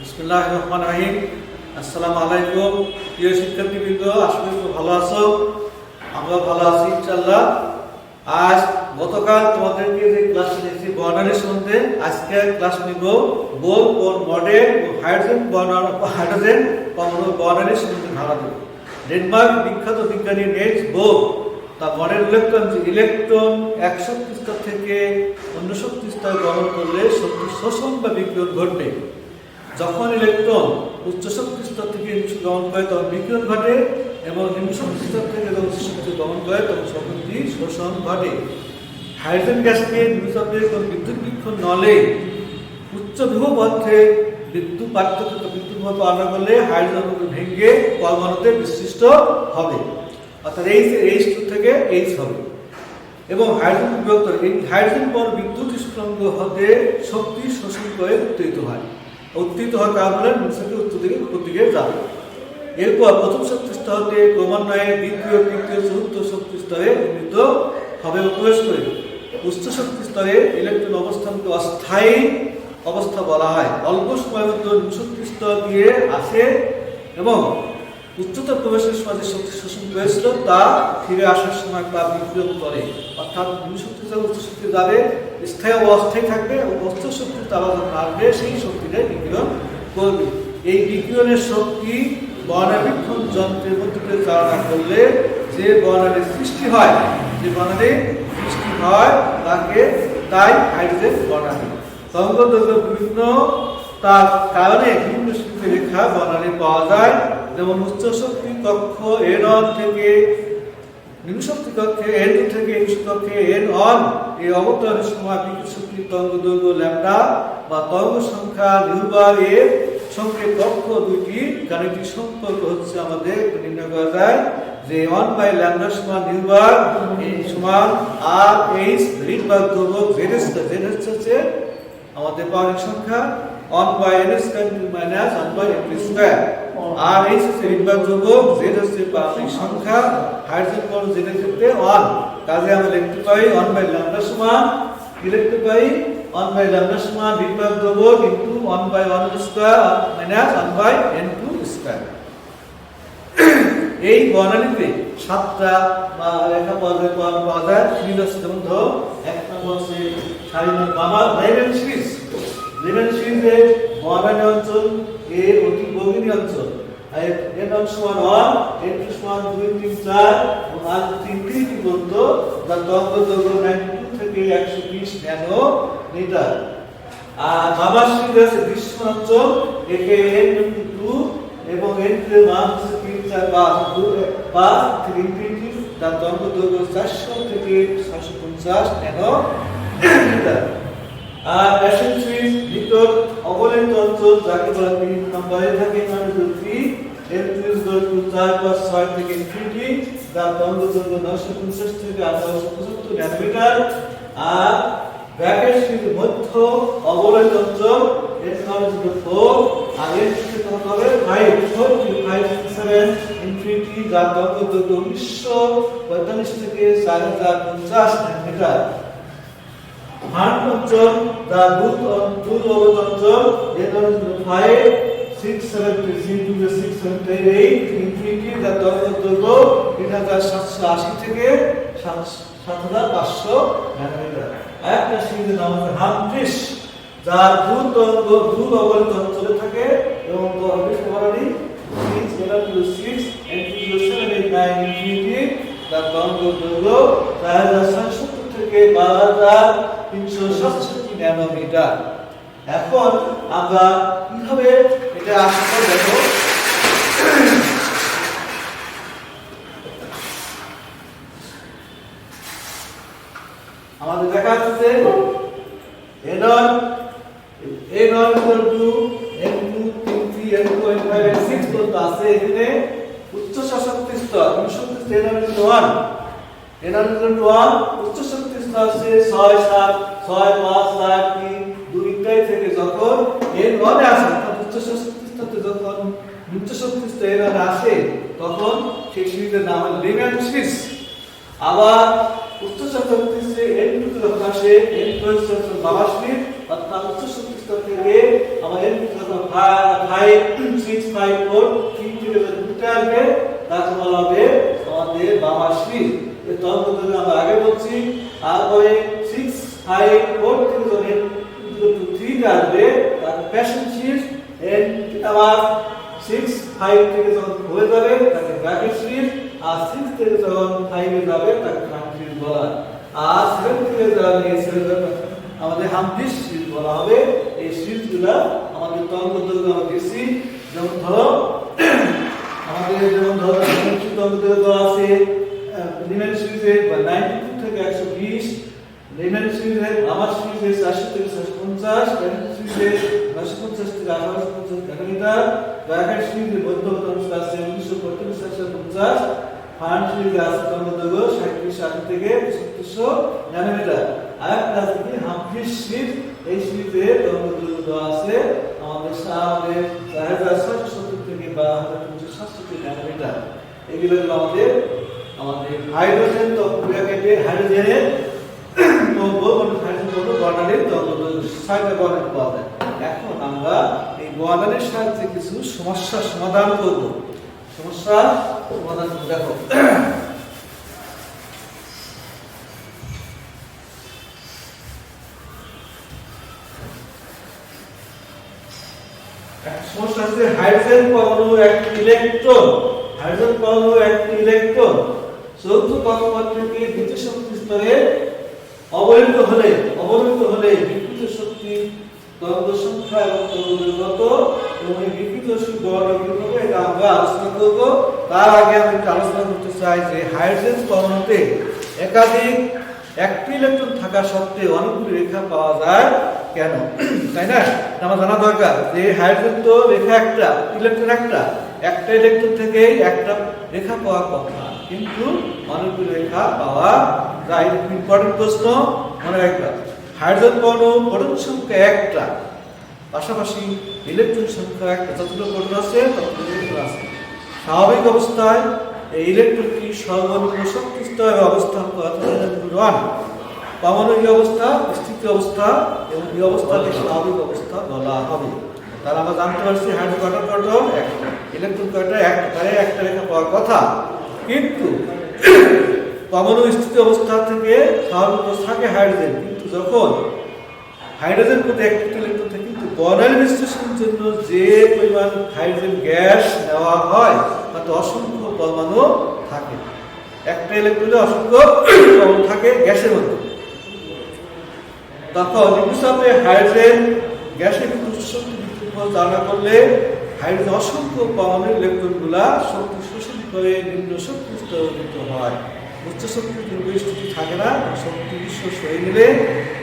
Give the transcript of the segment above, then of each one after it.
বিসমুল্লাহ রহমান রাহিম। আসসালামু আলাইকুম। প্রিয় শিক্ষার্থীবৃন্দ করি খুব ভালো আছো। আমরা ভালো আছি ইনশাল্লাহ আজ গতকাল তোমাদেরকে যে ক্লাস নিয়েছি, বর্ণালীর সম্বন্ধে, আজকে ক্লাস নিব বোল ও মডেল ও হাইড্রোজেন বর্ণালী হাইড্রোজেন পরমাণু বর্ণালীর সম্বন্ধে ধারণা দেব। ডেনমার্ক বিখ্যাত বিজ্ঞানী নেলস বোর তা মডেল ইলেকট্রন যে ইলেকট্রন এক শক্তি স্তর থেকে অন্য শক্তি স্তরে গমন করলে শক্তি শোষণ বা বিকিরণ ঘটবে। যখন ইলেকট্রন উচ্চ শক্তি স্তর থেকে নিম্ন শক্তি গমন করে তখন বিকিরণ ঘটে এবং নিম্ন শক্তি স্তর থেকে যখন শক্তি গমন করে তখন শক্তি শোষণ ঘটে। হাইড্রোজেন গ্যাসকে নিঃশব্দে কোনো বিদ্যুৎ বিক্ষণ নলে উচ্চ অর্থে বিদ্যুৎ পার্থক্য বিদ্যুৎ বিভব আলাদা করলে হাইড্রোজেন ভেঙে পরমাণুতে বিশিষ্ট হবে। অর্থাৎ এইচ এইচ টু থেকে এইচ হবে। এবং হাইড্রোজেন বিভক্ত, এই হাইড্রোজেন পর বিদ্যুৎ স্ফুলঙ্গ হতে শক্তি শোষণ করে উত্তেজিত হয়। হওয়ার কারণ হলে নিঃশ্বাসে উত্তর দিকে উপর দিকে যাবে। এরপর প্রথম শক্তি স্তর ক্রমান্বয়ে দ্বিতীয়, তৃতীয়, চতুর্থ শক্তি স্তরে উন্নীত হবে প্রবেশ করে। উচ্চ শক্তি স্তরে ইলেকট্রন অবস্থানকে অস্থায়ী অবস্থা বলা হয়। অল্প সময়ের মধ্যে শক্তি স্তর দিয়ে আসে এবং উচ্চতর প্রবেশের সময় যে শক্তি শোষণ করেছিল তা ফিরে আসার সময় তা বিক্রিয়ন করে। অর্থাৎ শক্তি উচ্চ শক্তি যাবে স্থায়ী অস্থায়ী থাকবে এবং উচ্চ শক্তি তারা যখন সেই শক্তিটাই বিক্রিয়ন করবে। এই বিক্রিয়নের শক্তি বর্ণাবীক্ষণ যন্ত্রের মধ্যে চালনা করলে যে বর্ণালীর সৃষ্টি হয়, যে বর্ণালীর সৃষ্টি হয়, তাকে তাই হাইড্রোজেন বর্ণালী তরঙ্গ বিভিন্ন তার কারণে বিভিন্ন শক্তি রেখা বর্ণালী পাওয়া যায়। যেমন উচ্চ শক্তি কক্ষ এর থেকে শক্তি কক্ষে এন টু থেকে নিম্ন কক্ষে এন অন, এই অবতরণের সময় বিদ্যুৎ শক্তির তরঙ্গ দৈর্ঘ্য, ল্যামডা বা তরঙ্গ সংখ্যা নির্বার এর সঙ্গে কক্ষ দুইটি গাণিতিক সম্পর্ক হচ্ছে আমাদের নির্ণয় করা যায় যে ওয়ান বাই ল্যামডা সমান নির্বার সমান আর এইচ ধ্রুবক জেড স্কয়ার জেড হচ্ছে আমাদের পাওয়ার সংখ্যা। One by n square minus one by n square R H হচ্ছে ঋণবার ধ্রুবক জেড হচ্ছে পারমাণবিক সংখ্যা হাইড্রোজেন পরমাণু জেড এর ক্ষেত্রে ওয়ান কাজে আমরা লিখতে পারি ওয়ান বাই ল্যামডা সমান, কি লিখতে পারি ওয়ান বাই ল্যামডা সমান ঋণবার ধ্রুবক into one by one square minus one by n two এই বর্ণালীতে সাতটা, বা রেখা পাওয়া যায় পাওয়া যায় সিরিজ আছে এক নম্বর আছে সারি বাবা লেভেন সিরিজ লেভেন সিরিজে বর্ণালী অঞ্চল, এ অতি বগিনী অঞ্চল। এর নাম সমান ওয়ানের টু সমান দুই, তিন, চার এবং আর তিন তিন পর্যন্ত যার দৈর্ঘ্য দৈর্ঘ্য নাইনটি টু থেকে একশো বিশ ন্যানো মিটার আর বাবা সিরিজ আছে গ্রীষ্ম অঞ্চল, একে এন টু এবং এন্ট্রির মান হচ্ছে তিন, চার, পাঁচ। পাঁচ থেকে ইনফিনিটি তার দৈর্ঘ্য দৈর্ঘ্য চারশো থেকে ছয়শো পঞ্চাশ ন্যানো মিটার আর ভিতর অবলিত অঞ্চল যাকে বলা তিন নম্বরে থাকে মানে থ্রি এন্ট্রিজ দৈর্ঘ্য চার পাঁচ ছয় থেকে ইনফিনিটি যার দৈর্ঘ্য দৈর্ঘ্য নশো পঞ্চাশ থেকে আঠারোশো পঁচাত্তর ন্যানোমিটার। আর ব্র্যাকেট সুইচ মধ্য অবলিত অঞ্চল এর নাম হচ্ছে ফোর, আর এর থেকে কত হবে five four two five seven infinity যার দৈর্ঘ্য দৈর্ঘ্য উনিশশো পঁয়তাল্লিশ থেকে চার হাজার পঞ্চাশ মিটার হার্ট দা দুধ অঞ্চল five, six, seven two six হাজার সাতশো আশি থেকে পাঁচশো ন্যানোমিটার একটা সিরিজের যার দুধ তরঙ্গ দুধ অঞ্চলে থাকে এবং এলাম two six entry two seven eight nine infinity চার হাজার সাতষট্টি থেকে বারো হাজার তিনশো সাতষট্টি ন্যানোমিটার। এখন আমরা কীভাবে এটা আসলে দেখো আমাদের দেখা যাচ্ছে এনন এনন ইকুয়াল টু এন টু তিন three n two n five n six পর্যন্ত আছে এখানে উচ্চ শক্তি স্তর উচ্চ এনন ইকুয়াল টু ওয়ান এনন ইকুয়াল টু ওয়ান উচ্চ আছে ছয় সাত, ছয় পাঁচ চার তিন দুই ইত্যাদি থেকে যখন এন ওয়ানে আসে অর্থাৎ উচ্চ শক্তি যখন উচ্চ শক্তি স্তর এনন আসে, তখন সেই সিরিজের নাম হল লিমিয়ান সিরিজ আবার উচ্চ শক্তি সে এন টু যখন আসে এন টু বাবাসমিক অর্থাৎ উচ্চ শক্তি থেকে আমার এন টু যখন ফাইভ সিক্স ফাইভ ফোর তিন থেকে দুটো আসবে, তাকে বলা হবে আমাদের বামা শীত এই দৈর্ঘ্য আমরা আগে বলছি তারপরে সিক্স ফাইভ ফোর থেকে যখন থ্রি আসবে, তার শীত এন্ড আবার সিক্স ফাইভ থেকে যখন হয়ে যাবে, তাকে ব্র্যাকেট সিরিজ আর সিক্স থেকে যখন ফাইভে যাবে, তাকে ট্রাম সিরিজ বলা। আর সেভেন থেকে যারা নিয়েছে আমাদের হামদিস সিরিজ বলা হবে। এই সিরিজগুলো আমাদের তরঙ্গ দৈর্ঘ্য আমরা দিচ্ছি যেমন ধরো, আমাদের যেমন ধরো তরঙ্গ দৈর্ঘ্য আছে। লিমেন সিরিজে বা নাইনটি টু থেকে একশো বিশ লিমেন সিরিজে আমার সিরিজে চারশো থেকে চারশো পঞ্চাশ সিরিজে নয়শো পঞ্চাশ থেকে আঠারোশো পঞ্চাশ কিলোমিটার ব্র্যাকেট সিরিজে মধ্যবর্তী আছে উনিশশো পঁয়তাল্লিশ একশো পঞ্চাশ ফান্ড সিরিজে আছে দৈর্ঘ্য সাঁত্রিশ আশি থেকে ছত্রিশশো ন্যানোমিটার আর একটা আছে কি সিরিজ এই সিরিজে দেওয়া আছে আমাদের আমাদের চার হাজার ছয়শো সত্তর থেকে বা হাজার তিনশো সাতষট্টি এগুলো আমাদের আমাদের হাইড্রোজেন তো ব্র্যাকেটে হাইড্রোজেনের দ্রব্য মানে হাইড্রোজেন দ্রব্য বর্ণালীর দ্রব্য ছয়টা বর্ণালী পাওয়া যায়। এখন আমরা এই বর্ণালীর সাহায্যে কিছু সমস্যার সমাধান করব। সমস্যা সমাধান। দেখো। সমস্যা হচ্ছে হাইড্রোজেন পরমাণু একটি ইলেকট্রন। হাইড্রোজেন পরমাণু একটি ইলেকট্রন। চৌদ্দ কক্ষপথ থেকে দ্বিতীয় শক্তি স্তরে অবহেলিত হলে অবহেলিত হলে বিকৃত শক্তি তরঙ্গ সংখ্যা এবং তরঙ্গগত এবং এই বিকৃত হবে এটা আমরা আলোচনা করব। তার আগে আমি আলোচনা করতে চাই যে হাইড্রোজেন পরমাণুতে একাধিক একটি ইলেকট্রন থাকা সত্ত্বেও অনেকগুলি রেখা পাওয়া যায় কেন? তাই না? আমার জানা দরকার যে হাইড্রোজেন তো রেখা একটা ইলেকট্রন একটা। একটা ইলেকট্রন থেকে একটা রেখা পাওয়া কথা। কিন্তু অনেকগুলি রেখা পাওয়া যায়। ইম্পর্টেন্ট প্রশ্ন মনে রাখবা। হাইড্রোজেন পরমাণু প্রোটন সংখ্যা একটা। পাশাপাশি ইলেকট্রন সংখ্যা একটা। যতগুলো প্রোটন আছে ততগুলো আছে। স্বাভাবিক অবস্থায় এই ইলেকট্রনটি সর্বনিম্ন শক্তি স্তরে অবস্থান করে ওয়ান পারমাণবিক অবস্থা স্থিতি অবস্থা এবং এই অবস্থাকে স্বাভাবিক অবস্থা বলা হবে। তাহলে আমরা জানতে পারছি হাইড্রোজেন প্রোটন একটা। ইলেকট্রন কয়টা? একটা। তাহলে একটা রেখা পাওয়ার কথা। কিন্তু পরমাণু স্থিতি অবস্থা থেকে অবস্থা থাকে হাইড্রোজেন, কিন্তু যখন হাইড্রোজেন প্রতি একটি ইলেকট্রন থাকে কিন্তু বর্ণালী বিশ্লেষণের জন্য যে পরিমাণ হাইড্রোজেন গ্যাস নেওয়া হয়, তাতে অসংখ্য পরমাণু থাকে। একটা ইলেকট্রনে অসংখ্য থাকে গ্যাসের মধ্যে। তখন নিম্নচাপে হাইড্রোজেন গ্যাসের কিন্তু শক্তি বিদ্যুৎ ধারণা করলে হাইড্রোজেন অসংখ্য পরমাণু ইলেকট্রনগুলা শক্তি করে নিম্ন শক্তি স্তরিত হয়। উচ্চ শক্তি দুর্গ স্থিতি থাকে না শক্তি বিশ্ব হয়ে গেলে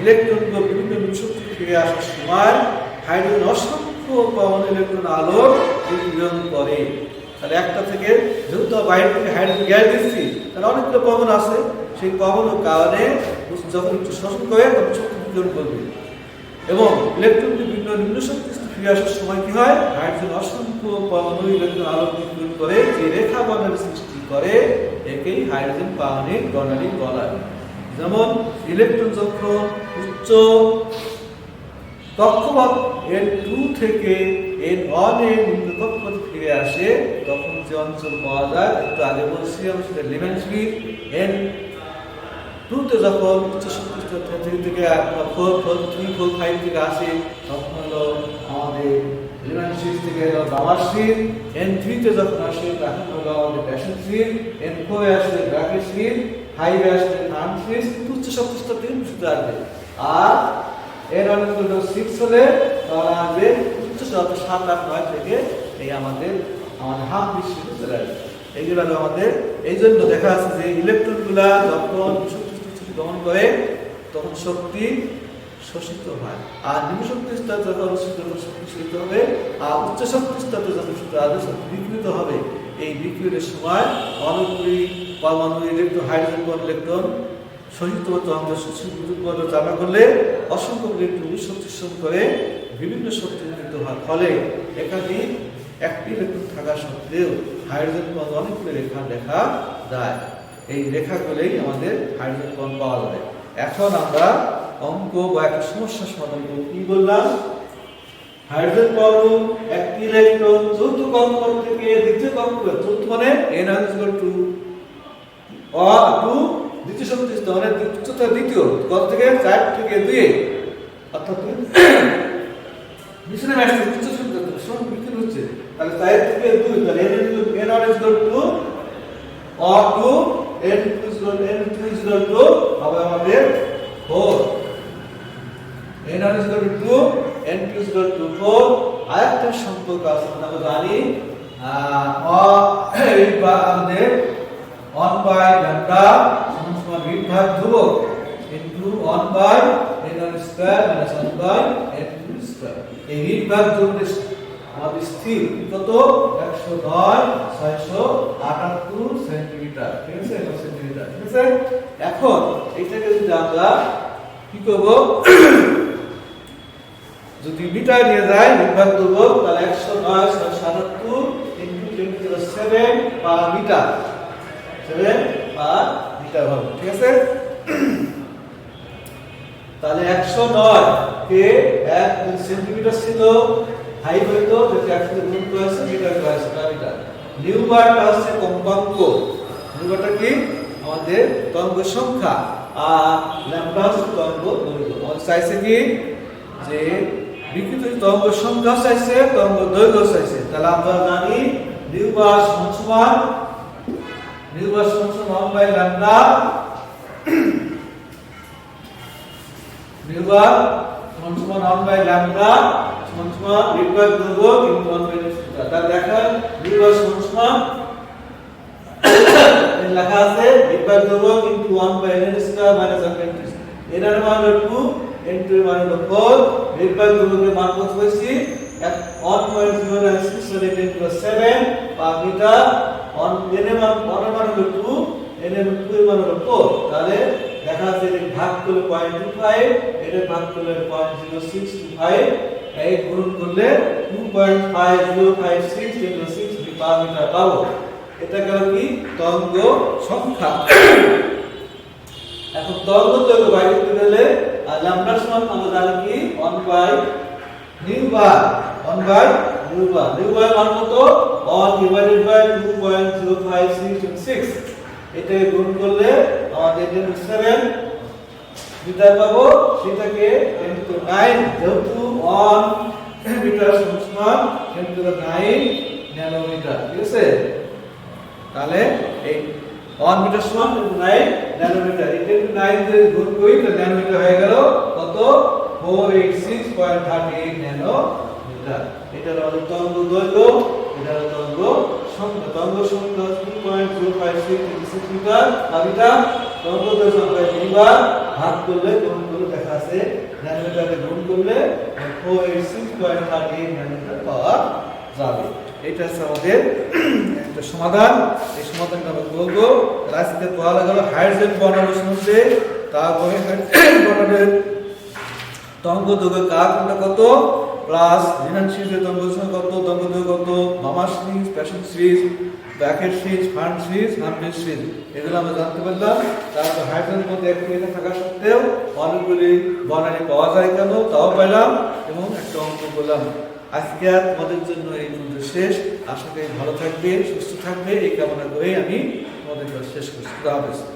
ইলেকট্রনগুলো বিভিন্ন শক্তি ফিরে আসার সময় হাইড্রোজেন অসংখ্য পরমাণু ইলেকট্রন আলো বিকিরণ করে। তাহলে একটা থেকে যেহেতু বাইরে থেকে হাইড্রোজেন গ্যাস দিচ্ছি, তাহলে অনেকগুলো পরমাণু আছে। সেই পরমাণুর কারণে যখন একটু শোষণ করে, তখন শক্তি বিকিরণ করবে। এবং ইলেকট্রনটি বিভিন্ন নিম্ন শক্তি ফিরে আসার সময় কি হয়? হাইড্রোজেন অসংখ্য পরমাণু ইলেকট্রন আলো বিকিরণ করে, যে রেখা বর্ণালী সৃষ্টি করে, একেই হাইড্রোজেন পারমাণবিক বর্ণালী বলা যেমন ইলেকট্রন যখন উচ্চ কক্ষপথ এন টু থেকে এন ওয়ানের নিম্ন কক্ষপথে ফিরে আসে, তখন যে অঞ্চল পাওয়া যায়, একটু আগে বলছিলাম, সেটা লেভেন স্পিড এন টুতে যখন উচ্চ শক্তি থেকে four four three four five থেকে আসে, তখন হলো আমাদের সিক্স থেকে বামার সিট এন থ্রিতে আসে, তখন আমাদের প্যাশন আসলে ব্র্যাকেট সিট ফাইভে আসলে থার্ড সিট উচ্চ স্তর থেকে শুধু আসবে। আর এর সিক্স হলে উচ্চ সাত, আট, নয় থেকে এই আমাদের আমাদের হাফ বিশ্ব চলে আসবে। আমাদের, এই জন্য দেখা যাচ্ছে যে ইলেকট্রনগুলা যখন শক্তি দমন করে, তখন শক্তি শোষিত হয়। আর নিম্ন শক্তি স্তর শক্তি শোষিত হবে আর উচ্চ শক্তি স্তরে আরও বিকৃত হবে এই বিক্রিয়নের সময় অনেকগুলি পরমাণু ইলেকট্রন, হাইড্রোজেন পর ইলেকট্রন শোষিত হতো আমরা সুযোগ জানা করলে অসংখ্য ইলেকট্রন শক্তি করে বিভিন্ন শক্তি বিকৃত হয় ফলে একাধিক একটি ইলেকট্রন থাকা সত্ত্বেও হাইড্রোজেন বন্ধ অনেকগুলো রেখা দেখা যায়। এই রেখাগুলোই আমাদের হাইড্রোজেন বন্ধ পাওয়া যায় এখন আমরা অঙ্ক বা একটা সমস্যা সমাধান করব কি বললাম? হাইড্রোজেন পরমাণু একটি ইলেকট্রন চতুর্থ কক্ষপথ থেকে দ্বিতীয় কক্ষপথ চতুর্থ মানে n is equal to or two, দ্বিতীয় স্তর মানে চতুর্থ, দ্বিতীয়, কত থেকে? চার থেকে দুই, অর্থাৎ শক্তি স্তর সব বিক্রি হচ্ছে। তাহলে চার থেকে দুই, তাহলে equal n is equal to or two is equal n is equal to হবে আমাদের 4 n is equal to 2 n is equal to 4 আরেকটা সম্পর্ক আছে। আমরা জানি বা আমাদের 1 বাই ল্যামডা সমান v ভাগ ধ্রুবক into 1 by n square minus 1 by n square এই ভাগ ধ্রুবক আমাদের স্থির কত? 109 678 সেন্টিমিটার। ঠিক আছে? এটা সেন্টিমিটার। ঠিক আছে? এখন এটাকে যদি আমরা কি করব? যদি মিটার নিয়ে যায় বিভাগ দেবো তাহলে একশো নয় সাতাত্তর into zero seven per metre seven per metre হবে, ঠিক আছে? তাহলে একশো নয় কে এক সেন্টিমিটার ছিল হাই হইতো যদি একশো গুণ করেছে মিটার করেছে পার মিটার নিউ বারটা হচ্ছে কম্পাঙ্ক। নিউ বারটা কি? আমাদের তরঙ্গ সংখ্যা। আর ল্যাম্বডা হচ্ছে তরঙ্গ দৈর্ঘ্য। আমাদের চাইছে কি? যে বিকৃত তরঙ্গ সংখ্যা চাইছে, তরঙ্গ দৈর্ঘ্য চাইছে। তাহলে আমরা জানি নিউ সমান সমান সমান সমান 1 বাই ল্যাম্বডা নিউ সমান সমান 1 বাই ল্যাম্বডা সমান সমান দৈর্ঘ্য কিন্তু 1 বাই থিটা তাহলে দেখেন নিউ সমান লেখা আছে বিভাগ দৈর্ঘ্য কিন্তু 1 বাই n স্কয়ার মাইনাস 1 এর মান হলো 2 n2 এর মান হলো 4 বিভাগ দৈর্ঘ্যের মান কত হয়েছে? 1.0967 পার মিটার অন n এর 1 এর মান হলো 2 n এর 2 এর মান হলো 4 তাহলে দেখা যাচ্ছে যে ভাগ করলে 0.25 এটা ভাগ করলে 0.0625 এই গুণ করলে 2.5056 into 6 পার মিটার পাবো। এটা গেল কি? তরঙ্গ সংখ্যা। এখন তরঙ্গ দৈর্ঘ্য বাইরে আর ল্যামডার সমান আমরা জানি কি? 1 by nu bar 1 by nu bar nu bar মান কত? 1 ডিভাইডেড বাই 2.0566 এটাকে গুণ করলে আমাদের 7 মিটার পাবো, সেটাকে 10 টু 9 যেহেতু 1 মিটার সমান 10 টু 9 ন্যানোমিটার ঠিক আছে? তাহলে এই 1 মিটার সমান 9 ন্যানোমিটার এই 10 টু 9 দিয়ে গুণ করি তো ন্যানোমিটার হয়ে গেল কত? 486.38 ন্যানোমিটার এটা হলো আমাদের তরঙ্গ দৈর্ঘ্য এটা হলো সংখ্যা। তরঙ্গ সংখ্যা 2.056 মিটার আর এটা তরঙ্গ দৈর্ঘ্য সংখ্যা নিবার ভাগ করলে গুণ করলে দেখা আছে ন্যানোমিটারে গুণ করলে 486.38 ন্যানোমিটার পাওয়া যাবে। এটা হচ্ছে আমাদের একটা সমাধান। এই সমাধানটা আমরা করব। রাজনীতি পড়া গেল হাইড্রোজেন বর্ণানুর মধ্যে তারপরে হাইড্রোজেন তঙ্গ দৈর্ঘ্য কারটা কত? প্লাস রিনান সিরিজের তঙ্গ কত? তঙ্গ দৈর্ঘ্য কত? মামা series Paschen series Brackett series Pfund series Humphreys series. এগুলো আমরা জানতে পারলাম। তারপর হাইড্রোজেন মধ্যে একটি থাকা সত্ত্বেও অনেকগুলি বর্ণালী পাওয়া যায় কেন? তাও পেলাম এবং একটা অঙ্ক করলাম। আজকে আর তোমাদের জন্য এই পর্যন্ত শেষ। আশা করি ভালো থাকবে, সুস্থ থাকবে। এই কামনা করেই আমি তোমাদের শেষ করছি।